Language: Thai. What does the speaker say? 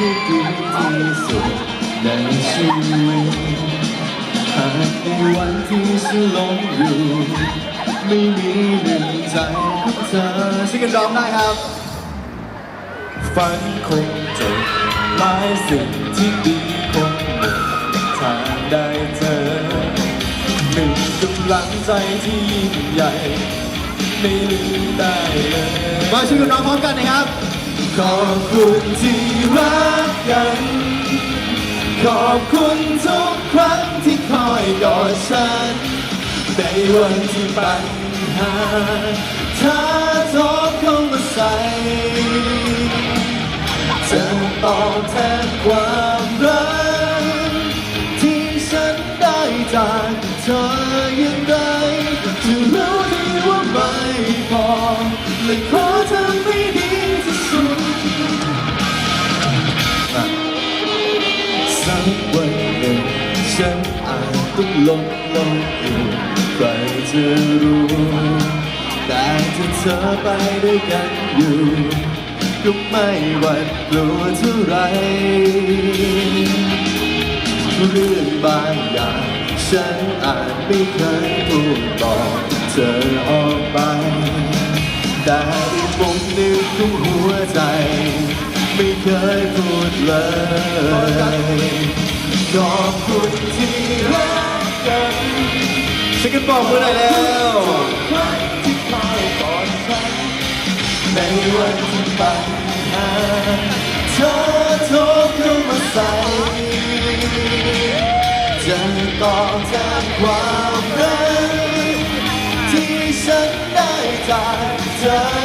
ที่ดีที่สุดในชีวิตหากในวันที่ฉันหลงอยู่ ไม่มีหนึ่งใจของเธอช่วยกันร้องได้ครับ ฝันคงจบหลายสิ่งที่ดีคงหมดทางได้เธอ หนึ่งกำลังใจที่ยิ่งใหญ่ไม่ลืมได้เลย มาช่วยกันร้องพร้อมกันนะครับ ขอบคุณที่รัก ขอบคุณทุกครั้งที่คอยกอดฉัน ในวันที่ปัญหาถ้าทบเข้ามาใส่จะตอบแทนความรักที่ฉันได้จากเธอย่างไรจะรู้ดีว่าไม่พอและขอ สักวันหนึ่งฉันอาจต้องลงลงอยู่ใครจะรู้ แต่ถ้าเธอไปด้วยกันอยู่ ก็ไม่หวั่นกลัวเท่าไร เรื่องบางอย่างฉันอาจไม่เคยพูดบอกเธอออกไป แต่อีกมุมหนึ่งของหัวใจ พูดเลยขอบคุณที่รักกันช่วยกันบอกมือหน่อยแล้วที่คอยกอดฉันในวันที่ปัญหาเธอโทรเข้ามาใส่จะตอบแทนความรักที่ฉันได้จากเธอ